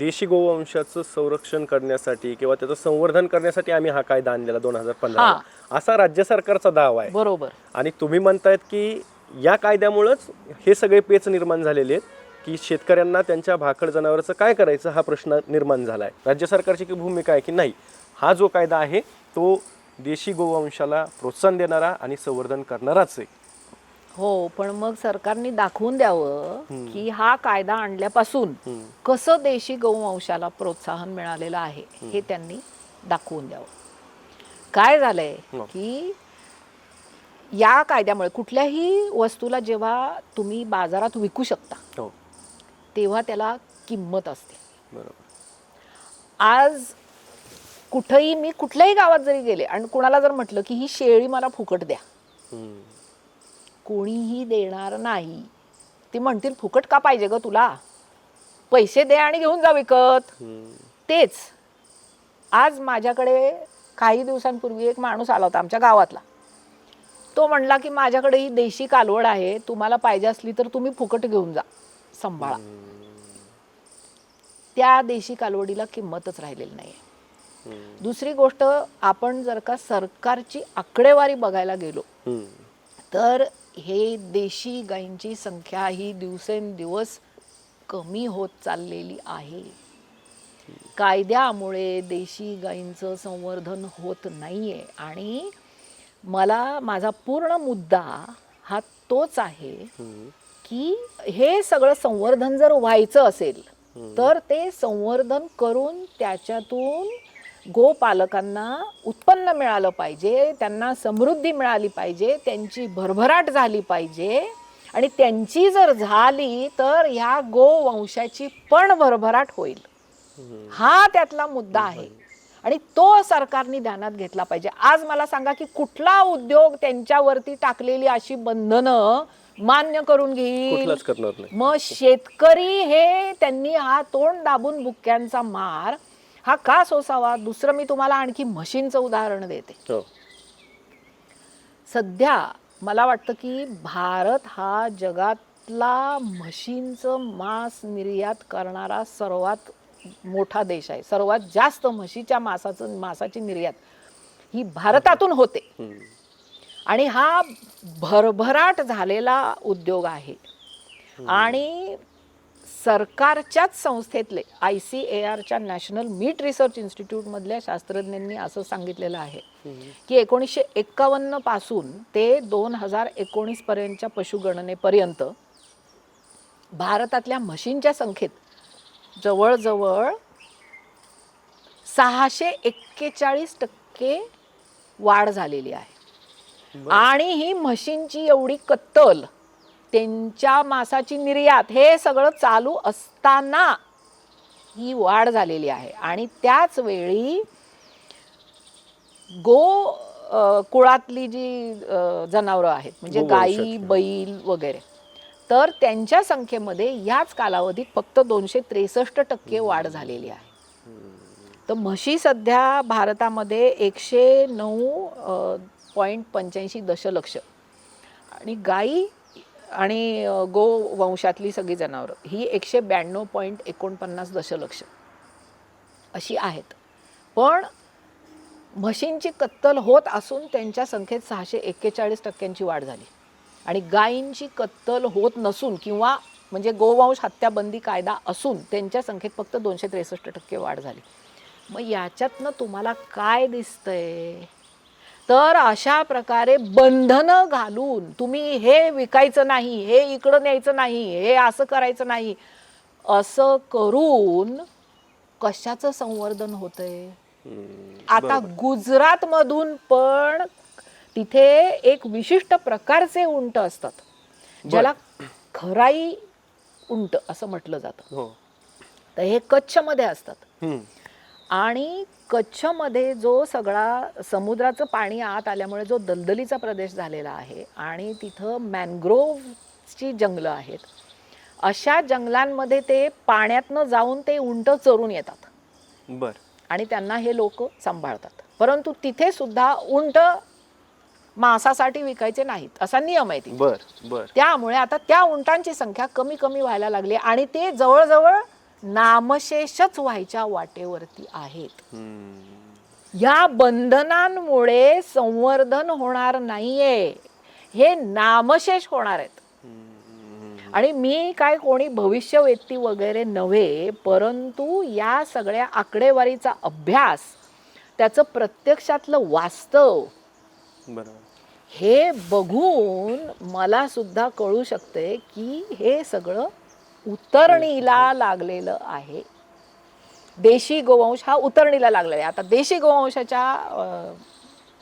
देशी गोवंशाचं संरक्षण करण्यासाठी किंवा त्याचं संवर्धन करण्यासाठी आम्ही हा कायदा आणलेला दोन हजार पंधरा असा राज्य सरकारचा दावा आहे. बरोबर. आणि तुम्ही म्हणतायत की या कायद्यामुळंच हे सगळे पेच निर्माण झालेले आहेत की शेतकऱ्यांना त्यांच्या भाकड जनावरांचं काय करायचं हा प्रश्न निर्माण झाला आहे राज्य सरकारची की भूमिका आहे की नाही हा जो कायदा आहे तो देशी गोवंशाला प्रोत्साहन देणारा आणि संवर्धन करणाराच आहे. हो पण मग सरकारने दाखवून द्यावं की हा कायदा आणल्यापासून कसं देशी गोवंशाला प्रोत्साहन मिळालेलं आहे हे त्यांनी दाखवून द्यावं. काय झालंय हो. की या कायद्यामुळे कुठल्याही वस्तूला जेव्हा तुम्ही बाजारात विकू शकता हो. तेव्हा त्याला किंमत असते. आज कुठंही मी कुठल्याही गावात जरी गेले आणि कुणाला जर म्हटलं की ही शेळी मला फुकट द्या. कोणीही देणार नाही. ती म्हणतील फुकट का पाहिजे ग तुला? पैसे दे आणि घेऊन जा विकत. तेच. आज माझ्याकडे काही दिवसांपूर्वी एक माणूस आला होता आमच्या गावातला. तो म्हणला की माझ्याकडे ही देशी कालवड आहे तुम्हाला पाहिजे असली तर तुम्ही फुकट घेऊन जा. सांभाळा. त्या देशी कालवडीला किंमतच राहिलेली नाही दुसरी गोष्ट आपण जर का सरकारची आकडेवारी बघायला गेलो. तर हे देशी गायींची संख्या ही दिवसेंदिवस कमी होत चाललेली आहे. कायद्यामुळे देशी गायींचं संवर्धन होत नाहीये आणि मला माझा पूर्ण मुद्दा हा तोच आहे की हे सगळं संवर्धन जर व्हायचं असेल तर ते संवर्धन करून त्याच्यातून गोपालकांना उत्पन्न मिळालं पाहिजे त्यांना समृद्धी मिळाली पाहिजे त्यांची भरभराट झाली पाहिजे. आणि त्यांची जर झाली तर ह्या गोवंशाची पण भरभराट होईल. हा त्यातला मुद्दा आहे. आणि तो सरकारने ध्यानात घेतला पाहिजे. आज मला सांगा की कुठला उद्योग त्यांच्यावरती टाकलेली अशी बंधनं मान्य करून घेईल? मग शेतकरी हे त्यांनी हा तोंड दाबून बुक्क्यांचा मार हा का सोसावा? दुसरं मी तुम्हाला आणखी म्हशींचं उदाहरण देते. हो. सध्या मला वाटतं की भारत हा जगातला म्हशींचं मांस निर्यात करणारा सर्वात मोठा देश आहे. सर्वात जास्त म्हशीच्या मांसाचं मांसाची निर्यात ही भारतातून होते. आणि हा भरभराट झालेला उद्योग आहे. आणि सरकारच्याच संस्थेतले आय सी ए आरच्या नॅशनल मीट रिसर्च इन्स्टिट्यूटमधल्या शास्त्रज्ञांनी असं सांगितलेलं आहे की एकोणीसशे एक्कावन्नपासून ते दोन हजार एकोणीस पर्यंतच्या पशुगणनेपर्यंत भारतातल्या म्हशींच्या संख्येत जवळजवळ सहाशे एक्केचाळीस टक्के वाढ झालेली आहे. आणि ही म्हशींची एवढी कत्तल त्यांच्या मासाची निर्यात हे सगळं चालू असताना ही वाढ झालेली आहे आणि त्याच वेळी गो कुळातली जी जनावरं आहेत म्हणजे गाई. बैल वगैरे तर त्यांच्या संख्येमध्ये याच कालावधीत फक्त दोनशे त्रेसष्ट टक्के वाढ झालेली आहे तर म्हशी सध्या भारतामध्ये एकशे नऊ पॉईंट पंच्याऐंशी दशलक्ष आणि गाई आणि गो गोवंशातली सगळी जनावरं. ही एकशे ब्याण्णव पॉईंट एकोणपन्नास दशलक्ष. अशी आहेत. पण म्हशींची कत्तल होत असून त्यांच्या संख्येत सहाशे एक्केचाळीस टक्क्यांची वाढ झाली. आणि गायींची कत्तल होत नसून किंवा म्हणजे गोवंश हत्याबंदी कायदा असून त्यांच्या संख्येत फक्त दोनशे त्रेसष्ट टक्के वाढ झाली. मग याच्यातनं तुम्हाला काय दिसतंय? तर अशा प्रकारे बंधनं घालून तुम्ही हे विकायचं नाही हे इकडं न्यायचं नाही हे असं करायचं नाही असं करून कशाचं संवर्धन होतंय. आता गुजरात मधून पण तिथे एक विशिष्ट प्रकारचे उंट असतात ज्याला खराई उंट असं म्हटलं जातं. हो. तर हे कच्छमध्ये असतात. हम्म. आणि कच्छमध्ये जो सगळा समुद्राचं पाणी आत आल्यामुळे जो दलदलीचा प्रदेश झालेला आहे आणि तिथं मॅनग्रोव्हची जंगलं आहेत अशा जंगलांमध्ये ते पाण्यातनं जाऊन ते उंट चरून येतात. बर. आणि त्यांना हे लोक सांभाळतात. परंतु तिथे सुद्धा उंट मांसासाठी विकायचे नाहीत असा नियम आहे तिथे. बर बर. त्यामुळे आता त्या उंटांची संख्या कमी कमी व्हायला लागली आणि ते जवळजवळ नामशेषच व्हायच्या वाटेवरती आहेत. या बंधनांमुळे संवर्धन होणार नाहीये. हे नामशेष होणार आहेत. आणि मी काय कोणी भविष्यवेत्ती वगैरे नव्हे परंतु या सगळ्या आकडेवारीचा अभ्यास त्याचं प्रत्यक्षातलं वास्तव हे बघून मला सुद्धा कळू शकते की हे सगळं उतरणीला लागलेलं आहे. देशी गोवंश हा उतरणीला लागलेला आहे. आता देशी गोवंशाच्या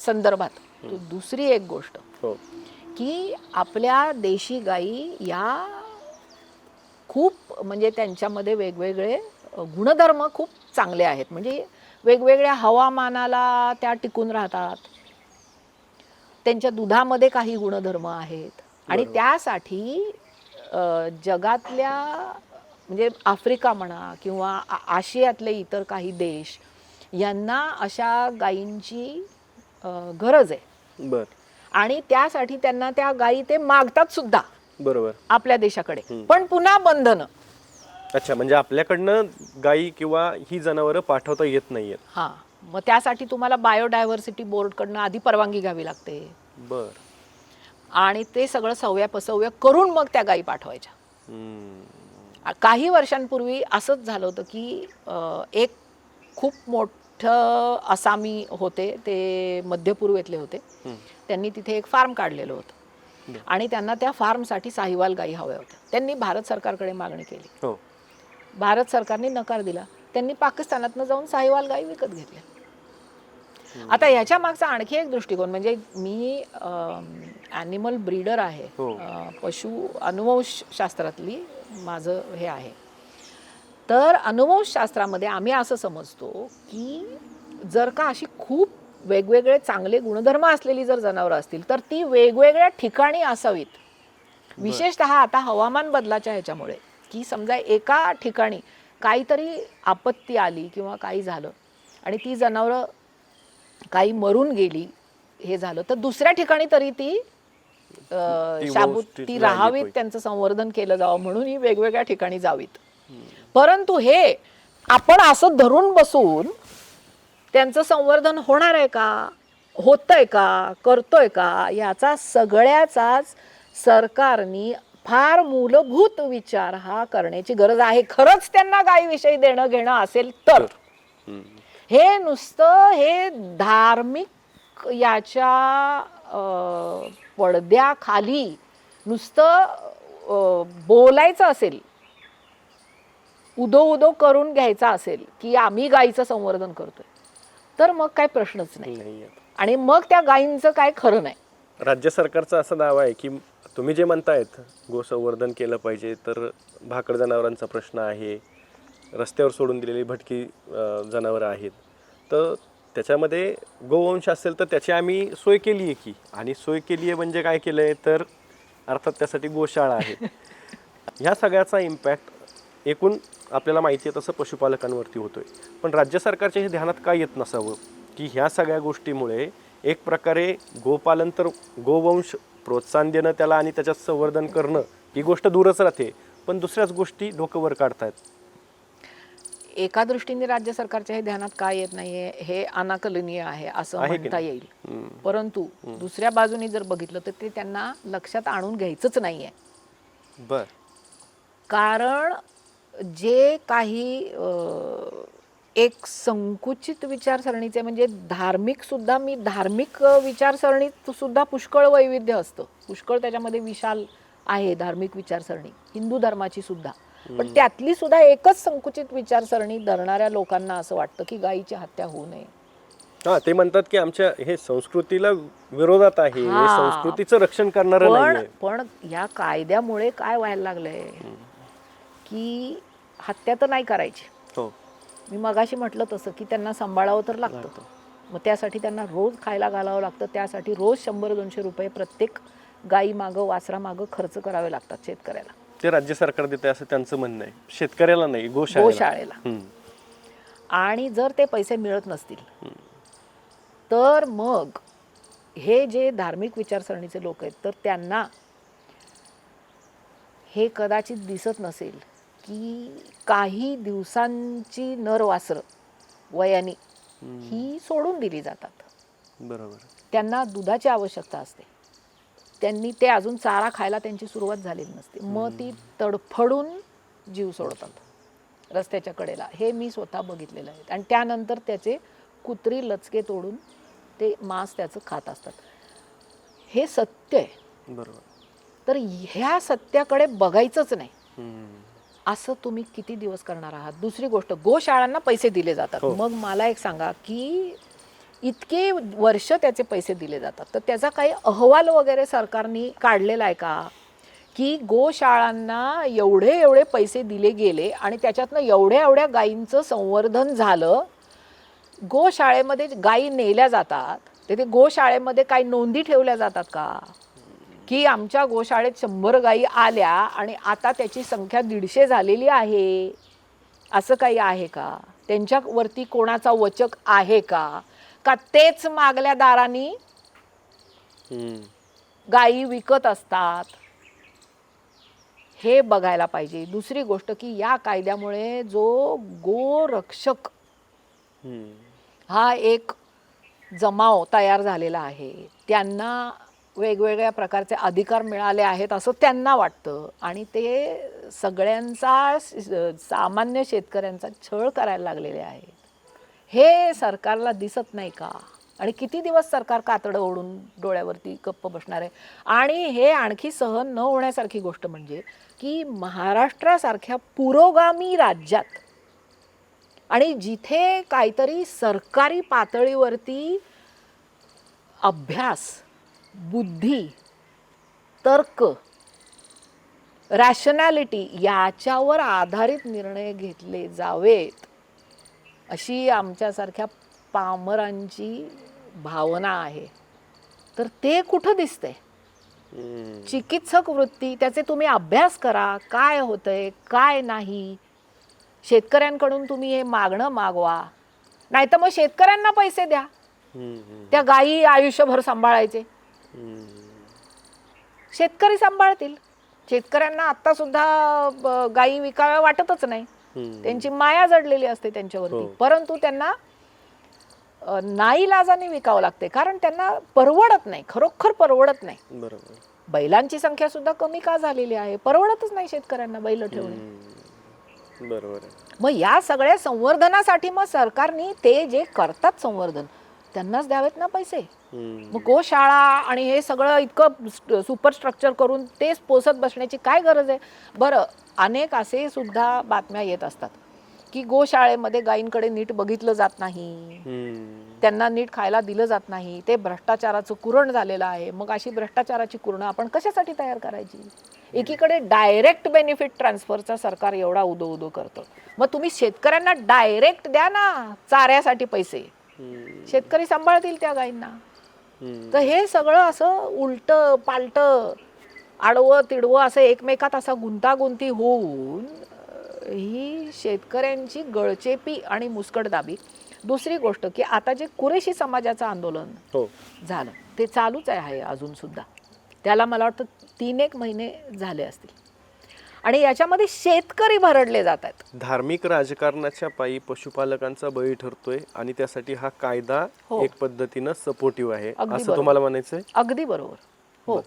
संदर्भात तू दुसरी एक गोष्ट. हो. की आपल्या देशी गायी या खूप म्हणजे त्यांच्यामध्ये वेगवेगळे गुणधर्म खूप चांगले आहेत. म्हणजे वेगवेगळ्या हवामानाला त्या टिकून राहतात. त्यांच्या दुधामध्ये काही गुणधर्म आहेत. आणि त्यासाठी जगातल्या म्हणजे आफ्रिका म्हणा किंवा आशियातले इतर काही देश यांना अशा गायींची गरज आहे. बर. आणि त्यासाठी त्यांना त्या गायी ते मागतात सुद्धा. बरोबर. आपल्या देशाकडे. पण पुन्हा बंधन. अच्छा म्हणजे आपल्याकडनं गायी किंवा ही जनावरं पाठवता येत नाहीयेत. हा. मग त्यासाठी तुम्हाला बायोडायव्हर्सिटी बोर्डकडनं आधी परवानगी घ्यावी लागते. बर. आणि ते सगळं सव्या पसव्य करून मग त्या गायी पाठवायच्या. काही वर्षांपूर्वी असंच झालं होतं की एक खूप मोठं आसामी होते ते मध्यपूर्वेतले होते. त्यांनी तिथे एक फार्म काढलेलं होतं. आणि त्यांना त्या फार्मसाठी साहिवाल गायी हव्या होत्या. त्यांनी भारत सरकारकडे मागणी केली. हो. भारत सरकारने नकार दिला. त्यांनी पाकिस्तानातनं जाऊन साहिवाल गायी विकत घेतल्या. आता ह्याच्या मागचा आणखी एक दृष्टिकोन म्हणजे मी ॲनिमल ब्रीडर आहे. हो. पशु अनुवंश शास्त्रातली माझं हे आहे. तर अनुवंशशास्त्रामध्ये आम्ही असं समजतो की जर का अशी खूप वेगवेगळे चांगले गुणधर्म असलेली जर जनावरं असतील तर ती वेगवेगळ्या ठिकाणी असावीत. विशेषतः आता हवामान बदलाच्या ह्याच्यामुळे की समजा एका ठिकाणी काहीतरी आपत्ती आली किंवा काही झालं आणि ती जनावरं काही मरून गेली हे झालं. तर दुसऱ्या ठिकाणी तरी ती शाबूत ती राहावीत. त्यांचं संवर्धन केलं जावं म्हणून ही वेगवेगळ्या ठिकाणी जावीत. परंतु हे आपण असं धरून बसून त्यांचं संवर्धन होणार आहे का? होतंय का? करतोय का? याचा सगळ्याचाच सरकारनी फार मूलभूत विचार हा करण्याची गरज आहे. खरंच त्यांना गायीविषयी देणं घेणं असेल तर. हे नुसतं हे धार्मिक याच्या पडद्याखाली नुसतं बोलायचं असेल उदो उदो करून घ्यायचा असेल की आम्ही गायीचं संवर्धन करतोय तर मग काय प्रश्नच नाही. आणि मग त्या गायींचं काय खरं नाही राज्य सरकारचा असा दावा आहे की तुम्ही जे म्हणतायत गोसंवर्धन केलं पाहिजे तर भाकड जनावरांचा प्रश्न आहे रस्त्यावर सोडून दिलेली भटकी जनावरं आहेत. तर त्याच्यामध्ये गोवंश असेल तर त्याची आम्ही सोय केली आहे की. आणि सोय केली आहे म्हणजे काय केलं आहे तर अर्थात त्यासाठी गोशाळा आहे. ह्या सगळ्याचा इम्पॅक्ट एकूण आपल्याला माहिती आहे तसं पशुपालकांवरती होतो आहे पण राज्य सरकारच्या हे ध्यानात काय येत नसावं? की ह्या सगळ्या गोष्टीमुळे एक प्रकारे गोपालन तर गोवंश प्रोत्साहन देणं त्याला आणि त्याच्यात संवर्धन करणं ही गोष्ट दूरच राहते. पण दुसऱ्याच गोष्टी डोकंवर काढतात एका दृष्टीने राज्य सरकारच्या हे ध्यानात काय येत नाहीये हे अनाकलनीय आहे असं म्हणता? येईल. परंतु दुसऱ्या बाजूनी जर बघितलं तर ते त्यांना लक्षात आणून घ्यायचंच नाहीये. बर. कारण जे काही एक संकुचित विचारसरणीचे म्हणजे धार्मिक सुद्धा मी धार्मिक विचारसरणीत सुद्धा पुष्कळ वैविध्य असतं. पुष्कळ त्याच्यामध्ये विशाल आहे धार्मिक विचारसरणी. हिंदू धर्माची सुद्धा. पण त्यातली सुद्धा एकच संकुचित विचारसरणी धरणाऱ्या लोकांना असं वाटतं की गायीची हत्या होऊ नये. हा ते म्हणतात की आमच्या हे संस्कृतीला विरोधात आहे हे. संस्कृतीचं रक्षण करणारं पण पण या कायद्यामुळे काय व्हायला लागलंय? की हत्या तर नाही करायची. हो. मी मगाशी म्हटलं तसं की त्यांना सांभाळावं तर लागतं. मग त्यासाठी त्यांना रोज खायला घालावं लागतं. त्यासाठी रोज शंभर दोनशे रुपये प्रत्येक गाई मागं वासरा मागं खर्च करावे लागतात शेतकऱ्याला. ते राज्य सरकार देते असं त्यांचं म्हणणं आहे. शेतकऱ्याला नाही गोशाळेला. गोशाळेला. हम्म. आणि जर ते पैसे मिळत नसतील तर मग हे जे धार्मिक विचारसरणीचे लोक आहेत तर त्यांना हे कदाचित दिसत नसेल की काही दिवसांची नरवासरं वयानी ही सोडून दिली जातात. बरोबर. त्यांना दुधाची आवश्यकता असते. त्यांनी ते अजून चारा खायला त्यांची सुरुवात झालेली नसते. मग ती तडफडून जीव सोडतात रस्त्याच्या कडेला. हे मी स्वतः बघितलेलं आहे. आणि त्यानंतर त्याचे कुत्री लचके तोडून ते मांस त्याचं खात असतात. हे सत्य आहे. बरोबर. तर ह्या सत्याकडे बघायचंच नाही. असं तुम्ही किती दिवस करणार आहात? दुसरी गोष्ट गोशाळांना पैसे दिले जातात. हो. मग मला एक सांगा की इतके वर्ष त्याचे पैसे दिले जातात. तर त्याचा काही अहवाल वगैरे सरकारने काढलेला आहे का? की गोशाळांना एवढे एवढे पैसे दिले गेले आणि त्याच्यातनं एवढ्या एवढ्या गायींचं संवर्धन झालं. गोशाळेमध्ये गायी नेल्या जातात. तिथे गोशाळेमध्ये काही नोंदी ठेवल्या जातात का? की आमच्या गोशाळेत शंभर गायी आल्या आणि आता त्याची संख्या दीडशे झालेली आहे. असं काही आहे का? त्यांच्यावरती कोणाचा वचक आहे का? का तेच मागल्या दारानी. गायी विकत असतात. हे बघायला पाहिजे. दुसरी गोष्ट की या कायद्यामुळे जो गोरक्षक. हा एक जमाव तयार झालेला आहे. त्यांना वेगवेगळ्या प्रकारचे अधिकार मिळाले आहेत असं त्यांना वाटतं. आणि ते सगळ्यांचा सामान्य शेतकऱ्यांचा छळ करायला लागलेले आहेत. हे सरकारला दिसत नाही का? आणि किती दिवस सरकार कातडं ओढून डोळ्यावरती गप्प बसणार आहे? आणि हे आणखी सहन न होण्यासारखी गोष्ट म्हणजे की महाराष्ट्रासारख्या पुरोगामी राज्यात आणि जिथे काहीतरी सरकारी पातळीवरती अभ्यास बुद्धी तर्क रॅशनॅलिटी याच्यावर आधारित निर्णय घेतले जावेत. अशी आमच्यासारख्या पामरांची भावना आहे. तर ते कुठं दिसतंय. चिकित्सक वृत्ती त्याचे तुम्ही अभ्यास करा. काय होतंय? काय नाही? शेतकऱ्यांकडून तुम्ही हे मागणं मागवा. नाही तर मग शेतकऱ्यांना पैसे द्या. त्या गायी आयुष्यभर सांभाळायचे. शेतकरी सांभाळतील. शेतकऱ्यांना आता सुद्धा गायी विकाव्या वाटतच नाही. त्यांची माया जडलेली असते त्यांच्यावरती. हो. परंतु त्यांना नाईलाजाने विकावं लागते. कारण त्यांना परवडत नाही. खरोखर परवडत नाही. बरोबर. बैलांची संख्या सुद्धा कमी का झालेली आहे? परवडतच नाही शेतकऱ्यांना बैल ठेवणे. बरोबर आहे. मग या सगळ्या संवर्धनासाठी मग सरकारने ते जे करतात संवर्धन त्यांनाच द्यावेत ना पैसे. मग गोशाळा आणि हे सगळं इतकं सुपर स्ट्रक्चर करून तेच पोसत बसण्याची काय गरज आहे? बरं अनेक असे सुद्धा बातम्या येत असतात की गोशाळेमध्ये गायींकडे नीट बघितलं जात नाही. त्यांना नीट खायला दिलं जात नाही. ते भ्रष्टाचाराचं कुरण झालेलं आहे. मग अशी भ्ष्टाचाराची कुरण आपण कशासाठी तयार करायची? एकीकडे डायरेक्ट बेनिफिट ट्रान्सफरचा सरकार एवढा उदो उदो करतं. मग तुम्ही शेतकऱ्यांना डायरेक्ट द्या ना चाऱ्यासाठी पैसे. शेतकरी सांभाळतील त्या गायींना. तर हे सगळं असं उलट पालट आडवं तिडवं असं एकमेकात असा गुंतागुंती होऊन ही शेतकऱ्यांची गळचेपी आणि मुस्कटदाबी दुसरी गोष्ट की आता जे कुरेशी समाजाचं आंदोलन हो. झालं ते चालूच आहे अजून सुद्धा. त्याला मला वाटतं तीन एक महिने झाले असतील. आणि याच्यामध्ये शेतकरी भरडले जात आहेत धार्मिक राजकारणाच्या पायी पशुपालकांचा बळी ठरतोय आणि त्यासाठी हा कायदा हो. एक पद्धतीनं सपोर्टिव्ह आहे. अगदी असं बरोबर. तुम्हाला म्हणायचंय? अगदी बरोबर. हो.